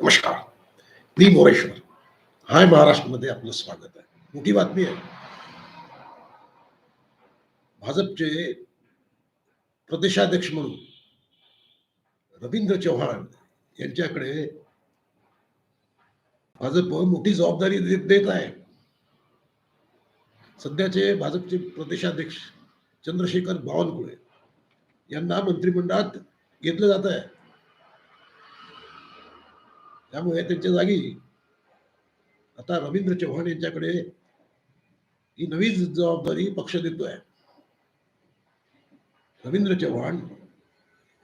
नमस्कार. मी मोरेश्वर हाय महाराष्ट्रमध्ये आपलं स्वागत आहे. मोठी बातमी आहे. भाजपचे प्रदेशाध्यक्ष म्हणून रवींद्र चव्हाण यांच्याकडे भाजप मोठी जबाबदारी देत आहे. सध्याचे भाजपचे प्रदेशाध्यक्ष चंद्रशेखर बावनकुळे यांना मंत्रिमंडळात घेतलं जात आहे. त्यामुळे त्यांच्या जागी आता रवींद्र चव्हाण यांच्याकडे ही नवी जबाबदारी पक्ष देतोय. रवींद्र चव्हाण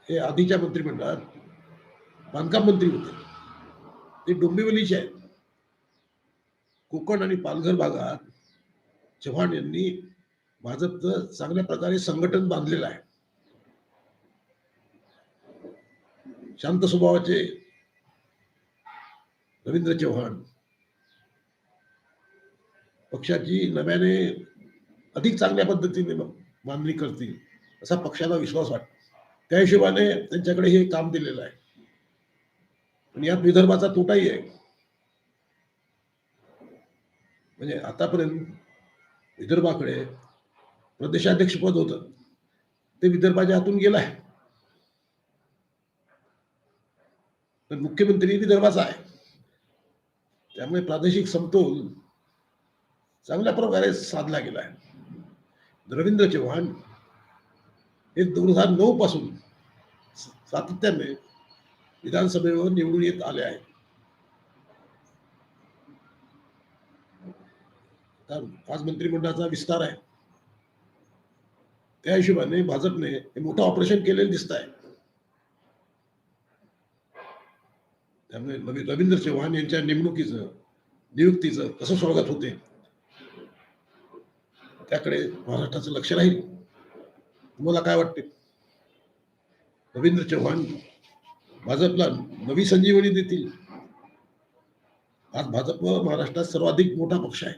हे आधीच्या मंत्रिमंडळात बांधकाम मंत्री होते. ते डोंबिवलीचे आहेत. कोकण आणि पालघर भागात चव्हाण यांनी भाजपचं चांगल्या प्रकारे संघटन बांधलेलं आहे. शांत स्वभावाचे रवींद्र चव्हाण पक्षाची नव्याने अधिक चांगल्या पद्धतीने मांडणी करतील असा पक्षाला विश्वास वाटतो. त्या हिशोबाने त्यांच्याकडे हे काम दिलेलं आहे. आणि यात विदर्भाचा तोटाही आहे. म्हणजे आतापर्यंत विदर्भाकडे प्रदेशाध्यक्ष पद होतं. ते विदर्भाच्या हातून गेलं आहे. तर मुख्यमंत्री विदर्भाचा आहे. त्यामुळे प्रादेशिक समतोल चांगल्या प्रकारे साधला गेला आहे. रवींद्र चव्हाण हे दोन हजार नऊ पासून सातत्याने विधानसभेवर निवडून येत आले आहेत. आज मंत्रिमंडळाचा विस्तार आहे. त्या हिशोबाने भाजपने हे मोठं ऑपरेशन केलेलं दिसत आहे त्यामुळे रवींद्र चव्हाण यांच्या नेमणुकीचं नियुक्तीचं कसं स्वागत होते? त्याकडे महाराष्ट्राचं लक्ष राहील. तुम्हाला काय वाटते? रवींद्र चव्हाण भाजपला नवी संजीवनी देतील. आज भाजप महाराष्ट्रात सर्वाधिक मोठा पक्ष आहे.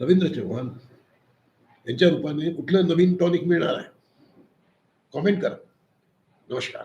रवींद्र चव्हाण यांच्या रूपाने कुठलं नवीन टॉनिक मिळणार आहे? कॉमेंट करा. नमस्कार.